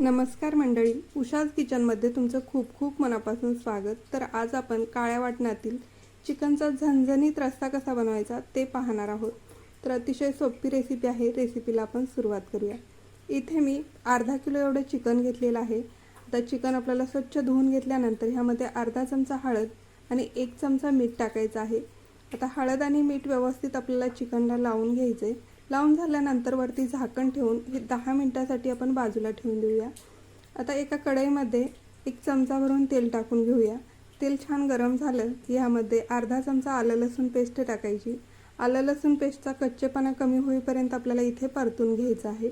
नमस्कार मंडळी उषाज किचनमध्ये तुमचं खूप खूप मनापासून स्वागत. तर आज आपण काळ्या वाटणातील चिकनचा झणझणीत रस्ता कसा बनवायचा ते पाहणार आहोत. तर अतिशय सोपी रेसिपी आहे रेसिपीला आपण सुरुवात करूया. इथे मी अर्धा किलो एवढं चिकन घेतलेलं आहे. आता चिकन आपल्याला स्वच्छ धुवून घेतल्यानंतर ह्यामध्ये अर्धा चमचा हळद आणि एक चमचा मीठ टाकायचं आहे. आता हळद आणि मीठ व्यवस्थित आपल्याला चिकनला लावून घ्यायचं आहे लावून झाल्यानंतर वरती झाकण ठेवून हे दहा मिनटासाठी आपण बाजूला ठेवून देऊया. आता एका कढईमध्ये एक चमचा भरून तेल टाकून घेऊया. तेल छान गरम झालं की ह्यामध्ये अर्धा चमचा आलं लसूण पेस्ट टाकायची. आलं लसूण पेस्टचा कच्चेपणा कमी होईपर्यंत आपल्याला इथे परतून घ्यायचं आहे.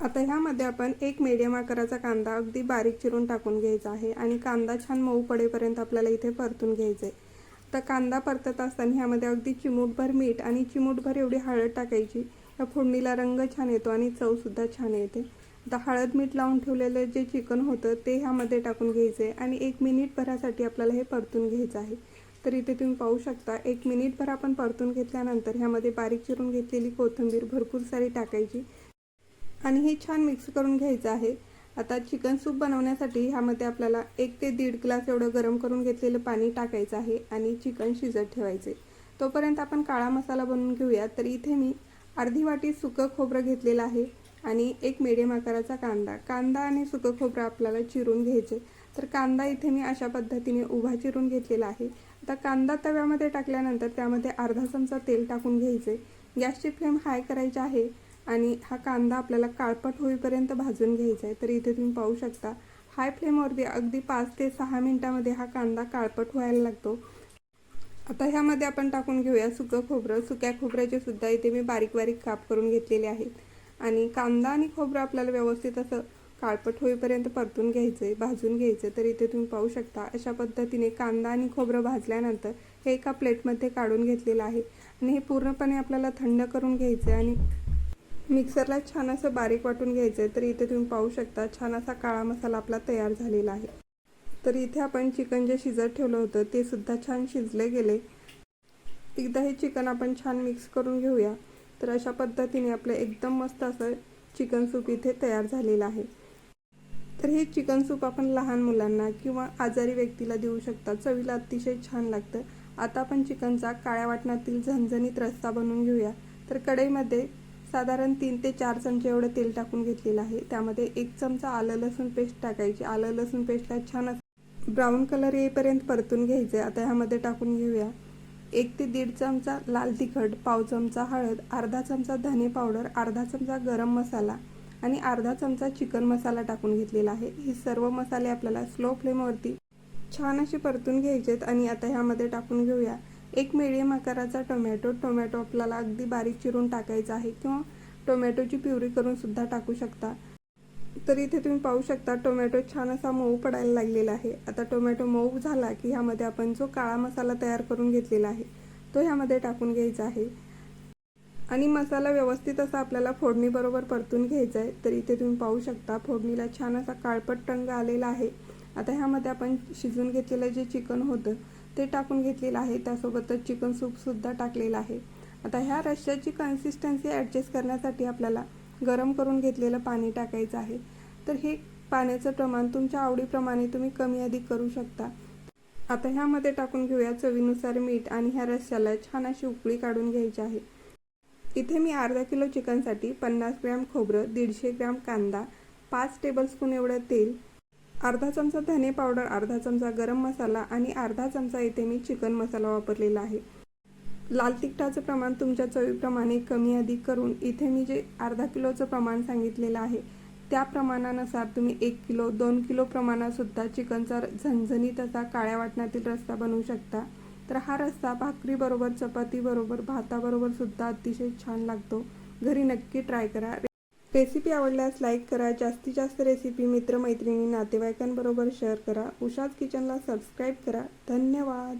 आता ह्यामध्ये आपण एक मीडियम आकाराचा कांदा अगदी बारीक चिरून टाकून घ्यायचा आहे आणि कांदा छान मऊ पडेपर्यंत आपल्याला इथे परतून घ्यायचं आहे तर कांदा परतत असताना ह्यामध्ये अगदी चिमूटभर मीठ आणि चिमूटभर एवढी हळद टाकायची. या फोडणीला रंग छान येतो आणि चवसुद्धा छान येते. आता हळद मीठ लावून ठेवलेलं जे चिकन होतं ते ह्यामध्ये टाकून घ्यायचं आहे आणि एक मिनिटभरासाठी आपल्याला हे परतून घ्यायचं आहे. तर इथे तुम्ही पाहू शकता एक मिनिटभर आपण परतून घेतल्यानंतर ह्यामध्ये बारीक चिरून घेतलेली कोथिंबीर भरपूर सारी टाकायची आणि हे छान मिक्स करून घ्यायचं आहे. आता चिकन सूप बनवण्यासाठी ह्यामध्ये आपल्याला एक ते दीड ग्लास एवढं गरम करून घेतलेलं पाणी टाकायचं आहे आणि चिकन शिजत ठेवायचे तोपर्यंत आपण काळा मसाला बनवून घेऊया. तर इथे मी अर्धी वाटी सुकं खोबरं घेतलेलं आहे आणि एक मिडियम आकाराचा कांदा. कांदा आणि सुकं खोबरं आपल्याला चिरून घ्यायचे. तर कांदा इथे मी अशा पद्धतीने उभा चिरून घेतलेला आहे. आता कांदा तव्यामध्ये टाकल्यानंतर त्यामध्ये अर्धा चमचा तेल टाकून घ्यायचे. गॅसची फ्लेम हाय करायची आहे आणि हा कांदा आपल्याला काळपट होईपर्यंत भाजून घ्यायचा आहे. तर इथे तुम्ही पाहू शकता हाय फ्लेमवरती अगदी पाच ते सहा मिनटामध्ये हा कांदा काळपट व्हायला लागतो. आता ह्यामध्ये आपण टाकून घेऊया सुकं खोबरं. सुक्या खोबऱ्याचे सुद्धा इथे मी बारीक बारीक काप करून घेतलेले आहेत. आणि कांदा आणि खोबरं आपल्याला व्यवस्थित असं काळपट होईपर्यंत परतून घ्यायचं आहे भाजून घ्यायचं तर इथे तुम्ही पाहू शकता अशा पद्धतीने कांदा आणि खोबरं भाजल्यानंतर हे एका प्लेटमध्ये काढून घेतलेलं आहे. आणि हे पूर्णपणे आपल्याला थंड करून घ्यायचं आहे आणि मिक्सरला छान असं बारीक वाटून घ्यायचं आहे तर इथे तुम्ही पाहू शकता छान असा काळा मसाला आपला तयार झालेला आहे. तर इथे आपण चिकन जे शिजत ठेवलं होतं ते सुद्धा छान शिजले गेले. एकदा हे चिकन आपण छान मिक्स करून घेऊया. तर अशा पद्धतीने आपलं एकदम मस्त असं चिकन सूप इथे तयार झालेलं आहे. तर हे चिकन सूप आपण लहान मुलांना किंवा आजारी व्यक्तीला देऊ शकता चवीला अतिशय छान लागतं. आता आपण चिकनचा काळ्या वाटणातील झणझणीत रस्सा बनवून घेऊया. तर कढईमध्ये साधारण तीन ते चार चमचे एवढं तेल टाकून घेतलेलं आहे. त्यामध्ये एक चमचा आलं लसूण पेस्ट टाकायची. आलं लसूण पेस्टला छान ब्राऊन कलर येईपर्यंत परतून घ्यायचं आहे आता ह्यामध्ये टाकून घेऊया. एक ते दीड चमचा लाल तिखट पाव चमचा हळद अर्धा चमचा धने पावडर अर्धा चमचा गरम मसाला आणि अर्धा चमचा चिकन मसाला टाकून घेतलेला आहे. हे सर्व मसाले आपल्याला स्लो फ्लेमवरती छान असे परतून घ्यायचे आहेत आणि आता ह्यामध्ये टाकून घेऊया. एक मिडियम आकाराचा टोमॅटो टोमॅटो आपल्याला अगदी बारीक चिरून टाकायचा आहे किंवा टोमॅटोची प्युरी करून सुद्धा टाकू शकता. तर इथे तुम्ही पाहू शकता टोमॅटो छान असा मऊ पडायला लागलेला आहे. आता टोमॅटो मऊ झाला की ह्यामध्ये आपण जो काळा मसाला तयार करून घेतलेला आहे तो ह्यामध्ये टाकून घ्यायचा आहे. आणि मसाला व्यवस्थित असा आपल्याला फोडणीबरोबर परतून घ्यायचा आहे. तर इथे तुम्ही पाहू शकता फोडणीला छान असा काळपट रंग आलेला आहे. आता ह्यामध्ये आपण शिजून घेतलेलं जे चिकन होतं ते टाकून घेतलेलं आहे. त्यासोबतच चिकन सूपसुद्धा टाकलेलं आहे. आता ह्या रश्श्याची कन्सिस्टन्सी ॲडजस्ट करण्यासाठी आपल्याला गरम करून घेतलेलं पाणी टाकायचं आहे. तर हे पाण्याचं प्रमाण तुमच्या आवडीप्रमाणे तुम्ही कमी अधिक करू शकता. आता ह्यामध्ये टाकून घेऊया चवीनुसार मीठ आणि ह्या रस्स्याला छान अशी उकळी काढून घ्यायची आहे. इथे मी अर्धा किलो चिकनसाठी पन्नास ग्रॅम खोबरं दीडशे ग्रॅम कांदा पाच टेबलस्पून एवढं तेल अर्धा चमचा धने पावडर अर्धा चमचा गरम मसाला आणि अर्धा चमचा इथे मी चिकन मसाला वापरलेला आहे. लाल तिखटाचं प्रमाण तुमच्या चवीप्रमाणे कमी अधिक करून इथे मी जे अर्धा किलोचं प्रमाण सांगितलेलं आहे त्या प्रमाणानुसार तुम्ही एक किलो दोन किलो प्रमाणातसुद्धा चिकनचा झणझणीत असा काळ्या वाटणातील रस्ता बनवू शकता. तर हा रस्ता भाकरीबरोबर चपातीबरोबर भाताबरोबरसुद्धा अतिशय छान लागतो. घरी नक्की ट्राय करा. रेसिपी आवडल्यास लाईक करा. जास्तीत जास्त रेसिपी मित्रमैत्रिणी नातेवाईकांबरोबर शेअर करा. उषाद किचनला सबस्क्राईब करा. धन्यवाद.